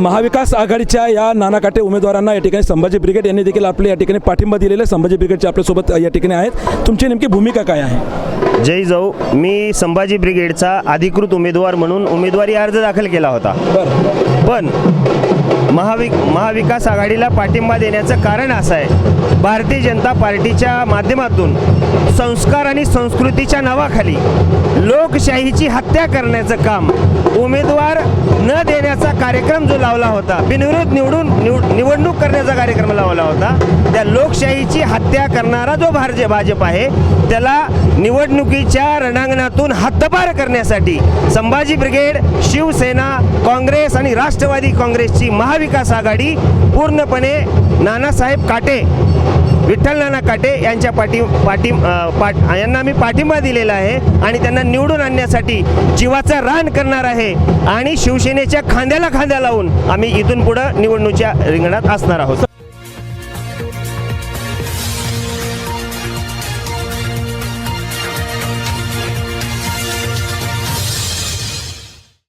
महाविकास आघाडीच्या या नानाकाटे उमेदवारांना या ठिकाणी संभाजी ब्रिगेड यांनी देखील आपले या ठिकाणी पाठिंबा दिलेला. संभाजी ब्रिगेडचे आपल्यासोबत या ठिकाणी आहेत. तुमची नेमकी भूमिका काय आहे? जय जाऊ. मी संभाजी ब्रिगेडचा अधिकृत उमेदवार म्हणून उमेदवारी अर्ज दाखल केला होता. बरं पण महावि महाविकास आघाडीला पाठिंबा देण्याचं कारण असं आहे. भारतीय जनता पार्टीच्या माध्यमातून संस्कार आणि संस्कृतीच्या नावाखाली लोकशाहीची हत्या करण्याचं काम उमेदवार न देण्याचा कार्यक्रम जो लावला होता बिनविरोध निवडून निवड निवडणूक करण्याचा कार्यक्रम लावला होता त्या लोकशाहीची हत्या करणारा जो भारतीय भाजप आहे त्याला निवडणुकीच्या रणांगणातून हद्दपार करण्यासाठी संभाजी ब्रिगेड शिवसेना काँग्रेस आणि राष्ट्रवादी काँग्रेसची महाविकास आघाडी पूर्णपणे नानासाहेब काटे विठ्ठल नाना काटे यांच्या पाठी पाठी पाठ यांना मी पाठिंबा दिलेला आहे आणि त्यांना निवडून आणण्यासाठी जीवाचा रान करणार आहे आणि शिवसेनेच्या खांद्याला खांद्या लावून आम्ही इथून पुढं निवडणुकीच्या रिंगणात असणार आहोत.